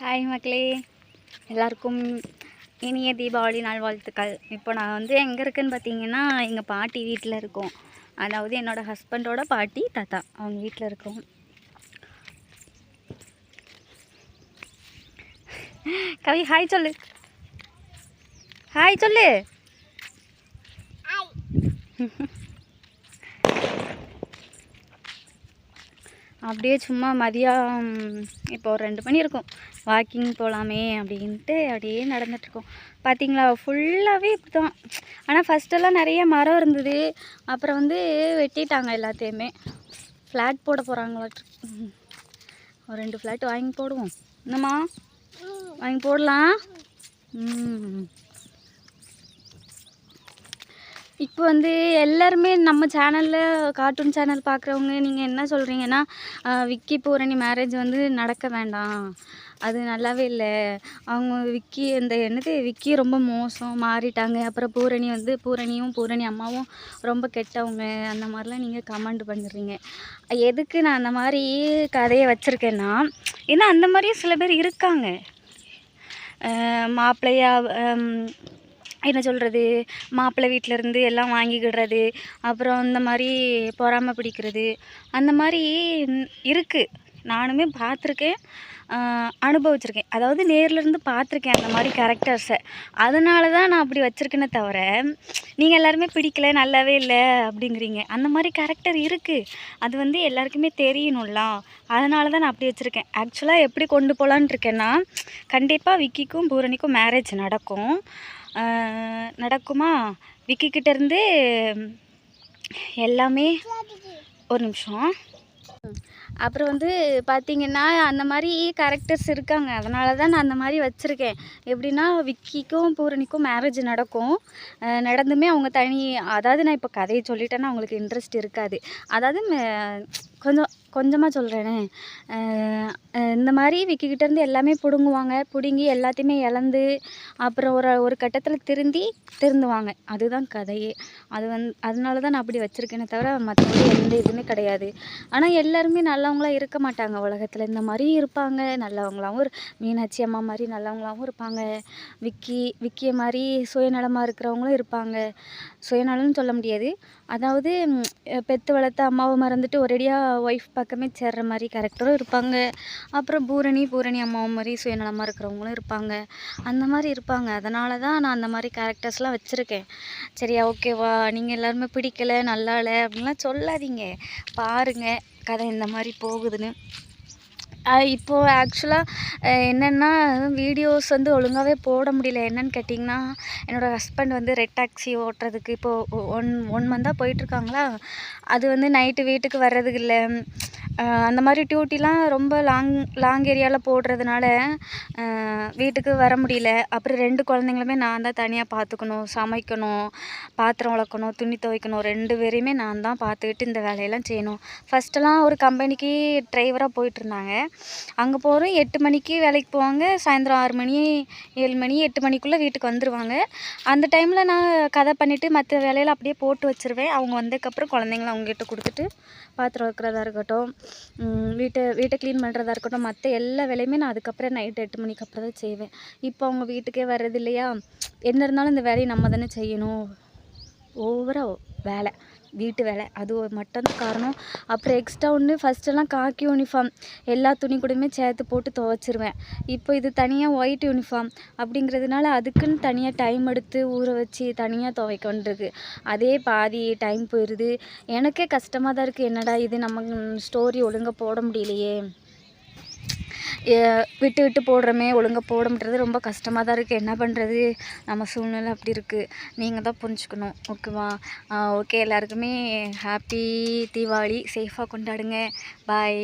Hi மக்களே. எல்லாருக்கும் இனிய தீபாவளி நாள் வாழ்த்துக்கள். இப்போ நான் வந்து எங்கே இருக்குன்னு பார்த்தீங்கன்னா எங்கள் பாட்டி வீட்டில் இருக்கோம். அதாவது என்னோடய ஹஸ்பண்டோட பாட்டி தாத்தா. அவங்க வீட்டில் இருக்கோம். கவி ஹாய் சொல்லு. ஹாய் சொல்லு. அப்படியே சும்மா மதியம் இப்போ ஒரு ரெண்டு மணி இருக்கும். வாக்கிங் போகலாமே அப்படின்ட்டு அப்படியே நடந்துட்டுருக்கோம். பார்த்தீங்களா ஃபுல்லாகவே இப்படி தான் ஆனால் ஃபஸ்ட்டெல்லாம் நிறைய மரம் இருந்தது. அப்புறம் வந்து வெட்டிட்டாங்க எல்லாத்தையுமே. ஃப்ளாட் போட போகிறாங்களாட்டு ஒரு ரெண்டு ஃப்ளாட் வாங்கி போடுவோம். என்னம்மா? வாங்கி போடலாம். ம். இப்போ வந்து எல்லாருமே நம்ம சேனலில் கார்ட்டூன் சேனல் பார்க்குறவங்க நீங்கள் என்ன சொல்கிறீங்கன்னா விக்கி பூரணி மேரேஜ் வந்து நடக்க வேண்டாம். அது நல்லாவே இல்லை. அவங்க விக்கி இந்த என்னது விக்கி ரொம்ப மோசம் மாறிட்டாங்க. அப்புறம் பூரணி வந்து பூரணியும் பூரணி அம்மாவும் ரொம்ப கெட்டவங்க. அந்த மாதிரிலாம் நீங்கள் கமெண்ட் பண்ணுறீங்க எதுக்கு நான் அந்த மாதிரி கதையை வச்சுருக்கேன்னா ஏன்னா அந்த மாதிரியும் சில பேர் இருக்காங்க. மாப்பிள்ளையா என்ன சொல்கிறது மாப்பிள்ளை வீட்டிலேருந்து எல்லாம் வாங்கிக்கிடுறது அப்புறம் இந்த மாதிரி பொறாமை பிடிக்கிறது அந்த மாதிரி இருக்குது நானுமே பார்த்துருக்கேன் அனுபவிச்சிருக்கேன். அதாவது நேரில் இருந்து பார்த்துருக்கேன் அந்த மாதிரி கேரக்டர்ஸை அதனால தான் நான் அப்படி வச்சுருக்கேனே தவிர நீங்கள் எல்லாருமே பிடிக்கல நல்லாவே இல்லை அப்படிங்கிறீங்க. அந்த மாதிரி கேரக்டர் இருக்குது அது வந்து எல்லாருக்குமே தெரியணும்ல. அதனால தான் நான் அப்படி வச்சுருக்கேன். ஆக்சுவலாக எப்படி கொண்டு போகலான் இருக்கேன்னா கண்டிப்பாக விக்கிக்கும் பூரணிக்கும் மேரேஜ் நடக்கும். நடக்குமா? விக்கிக்கிட்ட இருந்து எல்லாமே ஒரு நிமிஷம். அப்புறம் வந்து பார்த்திங்கன்னா அந்த மாதிரி கேரக்டர்ஸ் இருக்காங்க. அதனால தான் நான் அந்த மாதிரி வச்சுருக்கேன். எப்படின்னா விக்கிக்கும் பூரணிக்கும் மேரேஜ் நடக்கும். நடந்துமே அவங்க தனி அதாவது நான் இப்போ கதையை சொல்லிட்டேன்னா அவங்களுக்கு இன்ட்ரெஸ்ட் இருக்காது. அதாவது கொஞ்சம் கொஞ்சமாக சொல்கிறேனே இந்த மாதிரி விக்கிக்கிட்டேருந்து எல்லாமே பிடுங்குவாங்க. பிடுங்கி எல்லாத்தையுமே இழந்து அப்புறம் ஒரு ஒரு கட்டத்தில் திருந்தி திருந்துவாங்க. அதுதான் கதையே. அது வந் அதனால தான் நான் அப்படி வச்சுருக்கேனே தவிர மற்றபடி எந்த இதுவுமே கிடையாது. ஆனால் எல்லாருமே நல்லவங்களாக இருக்க மாட்டாங்க. உலகத்தில் இந்த மாதிரி இருப்பாங்க. நல்லவங்களாகவும் இரு மீனாட்சி அம்மா மாதிரி நல்லவங்களாகவும் இருப்பாங்க. விக்கி விக்கிய மாதிரி சுயநலமாக இருக்கிறவங்களும் இருப்பாங்க. சுயநலம்னு சொல்ல முடியாது. அதாவது பெற்று வளர்த்த அம்மாவை மறந்துட்டு ஒரேடியாக ஒய்ஃப் பக்கமே சேர்ற மாதிரி கேரக்டரும் இருப்பாங்க. அப்புறம் பூரணி பூரணி அம்மாவும் மாதிரி சுயநலமாக இருக்கிறவங்களும் இருப்பாங்க. அந்த மாதிரி இருப்பாங்க. அதனால தான் நான் அந்த மாதிரி கேரக்டர்ஸ்லாம் வச்சுருக்கேன். சரியா ஓகேவா நீங்கள் எல்லாருமே பிடிக்கலை நல்லா இல்லை அப்படின்லாம் சொல்லாதீங்க. பாருங்கள் கதை இந்த மாதிரி போகுதுன்னு. இப்போது ஆக்சுவலாக என்னென்னா வீடியோஸ் வந்து ஒழுங்காகவே போட முடியல. என்னென்னு கேட்டிங்கன்னா என்னோடய ஹஸ்பண்ட் வந்து ரெட் டாக்ஸி ஓட்டுறதுக்கு இப்போது ஒன் ஒன் மந்தாக போயிட்டுருக்காங்களா அது வந்து நைட்டு வீட்டுக்கு வர்றதுக்கு இல்லை. அந்த மாதிரி டியூட்டிலாம் ரொம்ப லாங் லாங் ஏரியாவில் போடுறதுனால வீட்டுக்கு வர முடியல. அப்புறம் ரெண்டு குழந்தைங்களுமே நான் தான் தனியாக பார்த்துக்கணும் சமைக்கணும் பாத்திரம் விளக்கணும் துணி துவைக்கணும். ரெண்டு பேரையுமே நான் தான் பார்த்துக்கிட்டு இந்த வேலையெல்லாம் செய்யணும். ஃபஸ்ட்டெல்லாம் ஒரு கம்பெனிக்கு டிரைவராக போயிட்டுருந்தாங்க. அங்கே போகிறோம் எட்டு மணிக்கு வேலைக்கு போவாங்க. சாயந்தரம் ஆறு மணி ஏழு மணி எட்டு மணிக்குள்ளே வீட்டுக்கு வந்துடுவாங்க அந்த டைமில் நான் கதை பண்ணிவிட்டு மற்ற வேலையில் அப்படியே போட்டு வச்சுருவேன். அவங்க வந்ததுக்கப்புறம் குழந்தைங்கள அவங்ககிட்ட கொடுத்துட்டு பாத்திரம் வைக்கிறதா இருக்கட்டும் வீட்டை வீட்டை க்ளீன் பண்ணுறதா இருக்கட்டும் மற்ற எல்லா வேலையுமே நான் அதுக்கப்புறம் நைட்டு எட்டு மணிக்கு அப்புறம் தான் செய்வேன். இப்போ அவங்க வீட்டுக்கே வர்றது இல்லையா? என்ன இருந்தாலும் இந்த வேலையை நம்ம தானே செய்யணும். ஓவராக வேலை. வீட்டு வேலை. அது மட்டும்தான் காரணம். அப்புறம் எக்ஸ்ட்ரா ஒன்று ஃபஸ்ட்டெல்லாம் காக்கி யூனிஃபார்ம் எல்லா துணி கூடயுமே சேர்த்து போட்டு துவைச்சிருவேன். இப்போ இது தனியாக ஒயிட் யூனிஃபார்ம் அப்படிங்கிறதுனால அதுக்குன்னு தனியாக டைம் எடுத்து ஊற வச்சு தனியாக துவைக்கொண்டிருக்கு அதே பாதி டைம் போயிடுது எனக்கே கஷ்டமாக தான் இருக்குது என்னடா இது நம்ம ஸ்டோரி ஒழுங்காக போட முடியலையே. விட்டு விட்டு போடுறோமே ஒழுங்காக போட முடியாது ரொம்ப கஷ்டமாக தான் இருக்குது என்ன பண்ணுறது நம்ம சூழ்நிலை அப்படி இருக்குது நீங்கள் தான் புரிஞ்சுக்கணும். ஓகேவா ஓகே எல்லாருக்குமே ஹாப்பி தீபாவளி. சேஃபாக கொண்டாடுங்க. பாய்